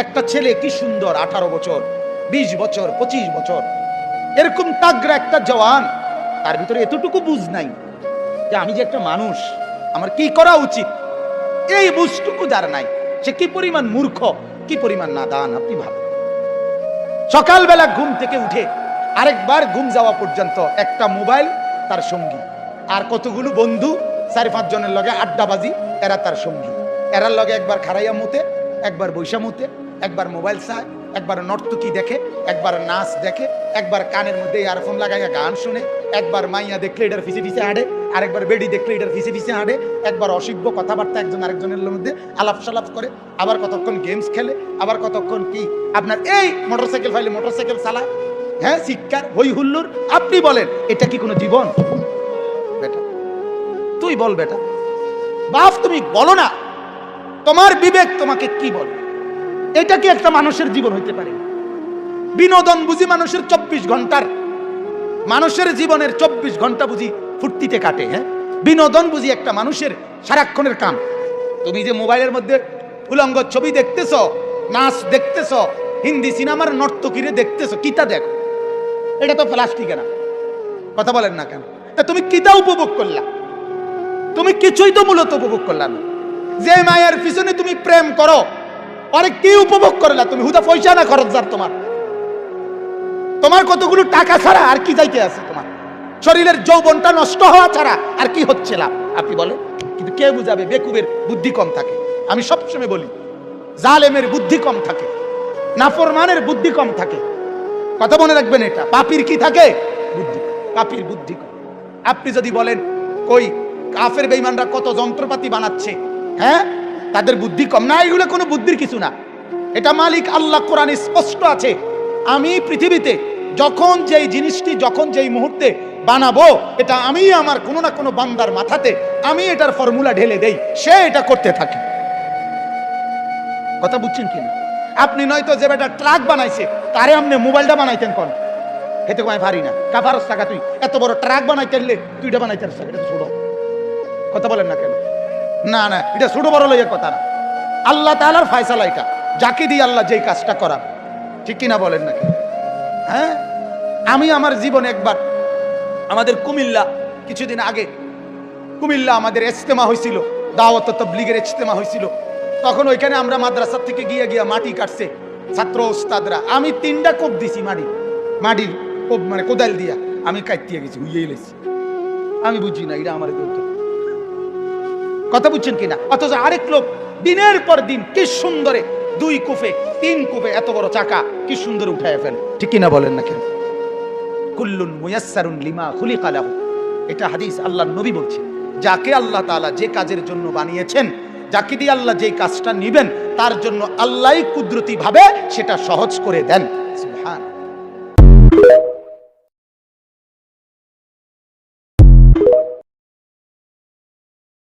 একটা ছেলে কি সুন্দর, আঠারো বছর, বিশ বছর, পঁচিশ বছর? এরকম তাগরা একটা জওয়ান, তার ভিতরে এতটুকু বুঝ নাই যে আমি যে একটা মানুষ, আমার কি করা উচিত? এই বুঝটুকু যার নাই, সে কি পরিমাণ মূর্খ, কি পরিমাণ নাদান, আপনি ভাবেন। সকালবেলা ঘুম থেকে উঠে আরেকবার ঘুম যাওয়া পর্যন্ত একটা মোবাইল, তার সঙ্গী। আর কতগুলো বন্ধু, চারি পাঁচ জনের লগে আড্ডাবাজি, এরা তার সঙ্গী। এরার লগে একবার খারাইয়া মুতে, একবার বৈশা মুতে একবার মোবাইল চায়, একবার নর্তকি দেখে, একবার নাচ দেখে, একবার কানের মধ্যে ইয়ারফোন লাগাইয়া গান শুনে, একবার মাইয়া দেখলে এটার ফিসে ফিসে হাঁটে, আরেকবার বেডি দেখলে এটার ফিসে ফিসে হাঁটে, একবার অসিব্য কথাবার্তা একজন আরেকজনের মধ্যে আলাপ সালাপ করে, আবার কতক্ষণ গেমস খেলে, আবার কতক্ষণ কি? আপনার এই মোটর মোটরসাইকেল ফাইলে মোটরসাইকেল চালায়। হ্যাঁ শিক্ষার হই হুল্লোর, আপনি বলেন, এটা কি কোনো জীবন? বেটা, তুই বল বেটা। বাপ, তুমি বলো না, তোমার বিবেক তোমাকে কি বলে? এটা কি একটা মানুষের জীবন হইতে পারে? বিনোদন বুঝি মানুষের চব্বিশ ঘণ্টার। মানুষের জীবনের চব্বিশ ঘণ্টা বুঝি ফুর্তিতে কাটে হ্যাঁ? বিনোদন বুঝি একটা মানুষের সারাক্ষণের কাম। তুমি যে মোবাইলের মধ্যে উলঙ্গ ছবি দেখতেছ, নাচ দেখতেছ, হিন্দি সিনেমার নর্তকীরে দেখতেছ, কিতা দেখো? এটা তো প্লাস্টিকে না। কথা বলেন না কেন? তুমি কিতা উপভোগ করলা? তুমি কিছুই তো মূলত উপভোগ করলা যে মায়ের পিছনে তুমি প্রেম করো আরে কি উপভোগ করলা তুমি হুদা পয়সা না খরচ যার তোমার? তোমার কতগুলো টাকা ছাড়া আর কি যাইতে আছে তোমার? শরীরের যৌবনটা নষ্ট হওয়া ছাড়া আর কি হচ্ছে লাভ? আপনি বলেন। কিন্তু কে বুঝাবে? বেকুবের বুদ্ধি কম থাকে। আমি সবসময় বলি, জালেমের বুদ্ধি কম থাকে। নাফরমানের বুদ্ধি কম থাকে। কথা মনে রাখবেন এটা। পাপির কি থাকে? বুদ্ধি। পাপির বুদ্ধি কম। আপনি যদি বলেন, কই, কাফের বেইমানরা কত যন্ত্রপাতি বানাচ্ছে? হ্যাঁ? তাদের বুদ্ধি কম। না, এগুলো কোনো বুদ্ধির কিছু না। এটা মালিক আল্লাহ কোরআনে স্পষ্ট আছে। আমি পৃথিবীতে যখন যেই জিনিসটি, যখন যেই মুহূর্তে বানাবো, এটা আমি আমার কোনো না কোনো বান্দার মাথাতে, আমি এটার ফর্মুলা ঢেলে দেই। সে এটা করতে থাকে। কথা বুঝছেন কিনা? আপনি নয়তো যে বেটা ট্রাক বানাইছে, তারে আপনি মোবাইলটা বানাইতেন কোন। হেতে কমাই পারি না। কাফারস টাকা তুই? এত বড় ট্রাক বানাইতে পারলে তুই এটা বানাইতে ছোট। কথা বলেন না কেন? না না, এটা ছোট বড় লইয়ের কথা না। আল্লাহ তাআলার ফয়সালা এটা। যাকে দিয়ে আল্লাহ যেই কাজটা করা ঠিক কিনা বলেন নাকি? হ্যাঁ? আমি আমার জীবনে একবার আমাদের কুমিল্লা, কিছুদিন আগে কুমিল্লা আমাদের ইজতেমা হয়েছিল দাওয়াত তবলিগের ইজতেমা হয়েছিল তখন ওইখানে আমরা মাদ্রাসা থেকে গিয়ে গিয়ে মাটি কাটছে, ছাত্র ওস্তাদরা আমি তিনটা কোপ দিছি মাটি, মাটির কোপ মানে কোদাল দিয়া। আমি কাটিয়ে গেছি হুইয়ে আমি বুঝি না, এটা আমার দৌড় কথা বুঝছেন কিনা? অথচ আরেক লোক দিনের পর দিন কি সুন্দরে দুই কুফে, তিন কুফে এত বড় চাকা কি সুন্দর উঠায় ফেল। ঠিক কিনা বলেন না কেন? কুল্লুন মুয়াসসারুন লিমা খুলিকা লাহু। এটা হাদিস আল্লাহর নবী বলছে। যাকে আল্লাহ তাআলা যে কাজের জন্য বানিয়েছেন, যাকে দিয়ে আল্লাহ যে কাজটা নিবেন, তার জন্য আল্লাহই কুদরতি ভাবে সেটা সহজ করে দেন।